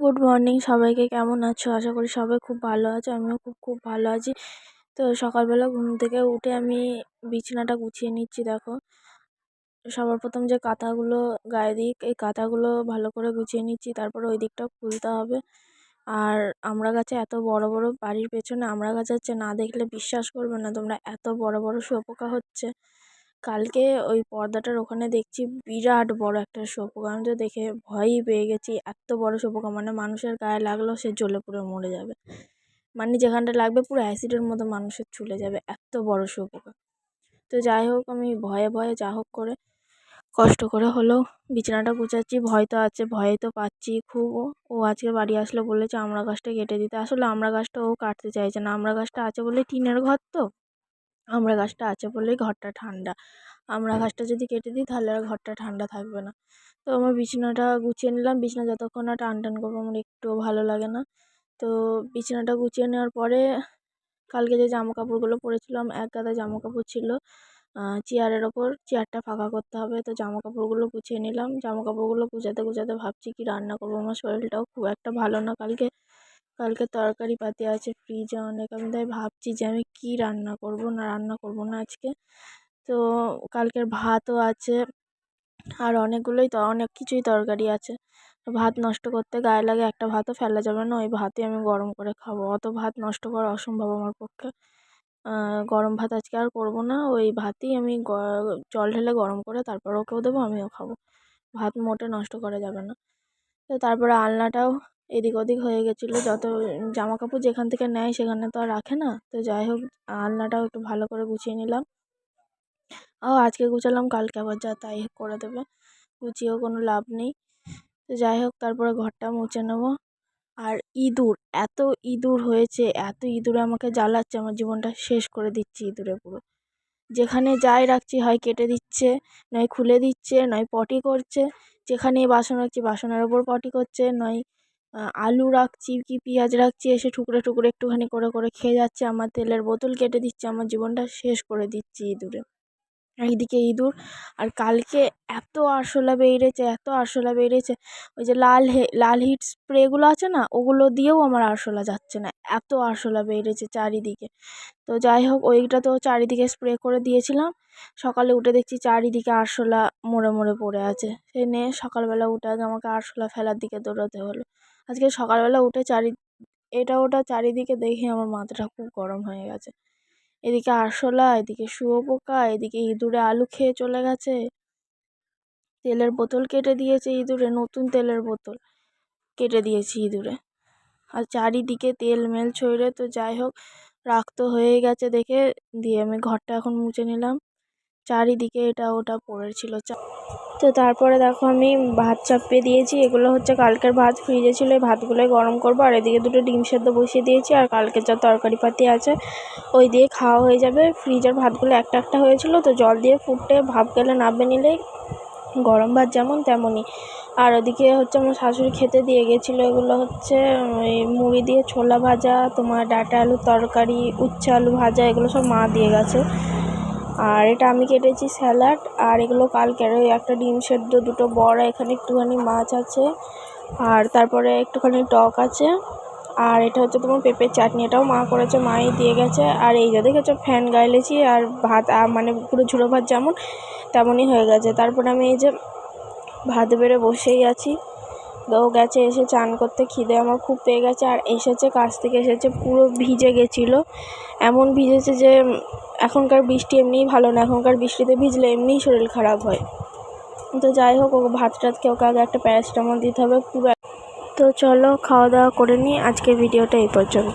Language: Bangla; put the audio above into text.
গুড মর্নিং সবাইকে কেমন আছো? আশা করি সবাই খুব ভালো আছো, আমিও খুব খুব ভালো আছি। তো সকালবেলা ঘুম থেকে উঠে আমি বিছানাটা গুছিয়ে নিচ্ছি, দেখো। সবার প্রথম যে কাঁথাগুলো গায়ে দিই, এই কাঁথাগুলো ভালো করে গুছিয়ে নিচ্ছি, তারপর ওই দিকটাও খুলতে হবে। আর আমরা গাছে এত বড় বড় বাড়ির পেছনে আমরা গাছ আছে, না দেখলে বিশ্বাস করবে না তোমরা এত বড় বড় শুঁয়োপোকা হচ্ছে। কালকে ওই পর্দাটার ওখানে দেখছি বিরাট বড় একটা তো দেখে ভয়ই পেয়ে গেছি। এত বড় শুঁয়োপোকা মানে মানুষের গায়ে লাগলেও সে জ্বলে পুরো মরে যাবে। মানে যেখানটা লাগবে পুরো অ্যাসিডের মতো মানুষের ছুলে যাবে। এত বড় শুঁয়োপোকা তো যাই হোক, আমি ভয়ে ভয়ে যা হোক করে কষ্ট করে হলেও বিছানাটা গুছাচ্ছি। ভয় তো আছে ভয় তো পাচ্ছি খুব। ও আজকে বাড়ি আসলে বলেছে, আমরা গাছটা কেটে দিতে। আসলে আমরা গাছটা ও কাটতে চাইছে না। আমরা গাছটা আছে বলে টিনের ঘর তো। আমড়া গাছটা আছে বলেই ঘরটা ঠান্ডা। আমড়া গাছটা যদি কেটে দিই তাহলে আর ঘরটা ঠান্ডা থাকবে না। তো আমার বিছানাটা গুছিয়ে নিলাম। বিছানা যতক্ষণ না টান টান করব আমার একটুও ভালো লাগে না। তো বিছানাটা গুছিয়ে নেওয়ার পরে কালকে যে জামা কাপড়গুলো পরেছিলাম, এক গাদা জামা কাপড় ছিল চেয়ারের ওপর। চেয়ারটা ফাঁকা করতে হবে। তো জামা কাপড়গুলো গুছিয়ে নিলাম। জামা কাপড়গুলো গুছাতে গুছাতে ভাবছি কি রান্না করব? আমার শরীরটাও খুব একটা ভালো না কালকে। কালকে তরকারি পাতি আছে ফ্রিজে অনেক। আমি তাই ভাবছি যে আমি কী রান্না করব, না রান্না করব না আজকে। তো কালকের ভাতও আছে, আর অনেকগুলোই তো, অনেক কিছুই তরকারি আছে। ভাত নষ্ট করতে গায়ে লাগে একটা ভাতও ফেলা যাবে না, ওই ভাতই আমি গরম করে খাব। অত ভাত নষ্ট করা অসম্ভব আমার পক্ষে। গরম ভাত আজকে আর করব না, ওই ভাতই আমি জল ঢেলে গরম করে তারপর ওকেও দেবো, আমিও খাব। ভাত মোটে নষ্ট করা যাবে না। তো তারপরে আলনাটাও এদিক ওদিক হয়ে গেছিল। যত জামা কাপড় যেখান থেকে নেয় সেখানে তো আর রাখে না। তো যাই হোক, আলনাটাও একটু ভালো করে গুছিয়ে নিলাম। ও, আজকে গুছালাম, কালকে আবার যা তাই করে দেবে। গুছিয়েও কোনো লাভ নেই। তো যাই হোক, তারপরে ঘরটা মুছে নেব। আর ইঁদুর, এত ইঁদুর হয়েছে, এত ইঁদুরে আমাকে জ্বালাচ্ছে, আমার জীবনটা শেষ করে দিচ্ছে ইঁদুরে পুরো। যেখানে যাই রাখছি, হয় কেটে দিচ্ছে, নয় খুলে দিচ্ছে, নয় পটি করছে। যেখানে বাসন রাখছি, বাসনের ওপর পটি করছে, নয় আলু রাখছি, কি পেঁয়াজ রাখছি, এসে টুকরো টুকরো একটুখানি করে করে খেয়ে যাচ্ছে, আমার তেলের বোতল কেটে দিচ্ছে, আমার জীবনটা শেষ করে দিচ্ছে ইঁদুরে। এইদিকে ইঁদুর, আর কালকে এত আরশোলা বেরিয়েছে, এত আরশোলা বেরিয়েছে, ওই যে লাল হে, লাল হিট স্প্রেগুলো আছে না, ওগুলো দিয়েও আমার আরশোলা যাচ্ছে না, এত আরশোলা বেরিয়েছে চারিদিকে। তো যাই হোক, ওইটা তো চারিদিকে স্প্রে করে দিয়েছিলাম, সকালে উঠে দেখছি চারিদিকে আরশোলা মরে মরে পড়ে আছে, সেই নিয়ে সকালবেলা উঠে আগে আমাকে আরশোলা ফেলার দিকে দৌড়াতে হলো। আজকে সকালবেলা উঠে চারি, এটা ওটা চারিদিকে দেখে আমার মাথাটা খুব গরম হয়ে গেছে। এদিকে আরশোলা, এদিকে শুঁয়োপোকা, এদিকে ইঁদুরে আলু খেয়ে চলে গেছে। তেলের বোতল কেটে দিয়েছে ইঁদুরে, নতুন তেলের বোতল কেটে দিয়েছে ইঁদুরে। আর চারিদিকে তেল মেল ছড়িয়ে, তো যাই হোক রাগ তো হয়ে গেছে দেখে, দিয়ে আমি ঘরটা এখন মুছে নিলাম। চারিদিকে এটা ওটা পড়েছিল তো তারপরে দেখো আমি ভাত চাপিয়ে দিয়েছি, এগুলো হচ্ছে কালকের ভাত ফ্রিজে ছিল, এই ভাতগুলোই গরম করব, আর এদিকে দুটো ডিম সেদ্ধ বসিয়ে দিয়েছি, আর কালকের যা তরকারি পাতি আছে, ওই দিয়ে খাওয়া হয়ে যাবে। ফ্রিজের ভাতগুলো একটা একটা হয়েছিল, তো জল দিয়ে ফুটে ভাপ গেলে নামবে নিলেই গরম ভাত যেমন তেমনই। আর ওদিকে হচ্ছে আমার শাশুড়ি খেতে দিয়ে গেছিল, এগুলো হচ্ছে, ওই মুড়ি দিয়ে ছোলা ভাজা, তোমার ডাঁটা আলুর তরকারি, উচ্ছে আলু ভাজা, এগুলো সব মা দিয়ে গেছে। আর এটা আমি কেটেছি স্যালাড, আর এগুলো কালকের ওই একটা ডিম সেদ্ধ, দুটো বড়া, এখানে একটুখানি মাছ আছে, আর তারপরে একটুখানি টক আছে, আর এটা হচ্ছে তোমার পেঁপের চাটনি, এটাও মা করেছে, মাই দিয়ে গেছে, আর এই যে দেখেছ ফ্যান গাইলেছি, আর ভাত মানে পুরো ঝুড়ো ভাত যেমন তেমনই হয়ে গেছে, তারপরে আমি এই যে ভাত বেড়ে বসেই আছি তো গেছে, এসে চান করতে খিদে আমার খুব পেয়ে গেছে আর এসেছে কাছ থেকে, এসেছে পুরো ভিজে গেছিল। এমন ভিজেছে যে এখনকার বৃষ্টি এমনিই ভালো না, এখনকার বৃষ্টিতে ভিজলে এমনিই শরীর খারাপ হয়। তো যাই হোক ও ভাত টাত ওকে আগে একটা প্যারাসিটামল দিতে হবে, পুরো তো চলো, খাওয়া দাওয়া করে নিই, আজকের ভিডিওটা এই পর্যন্ত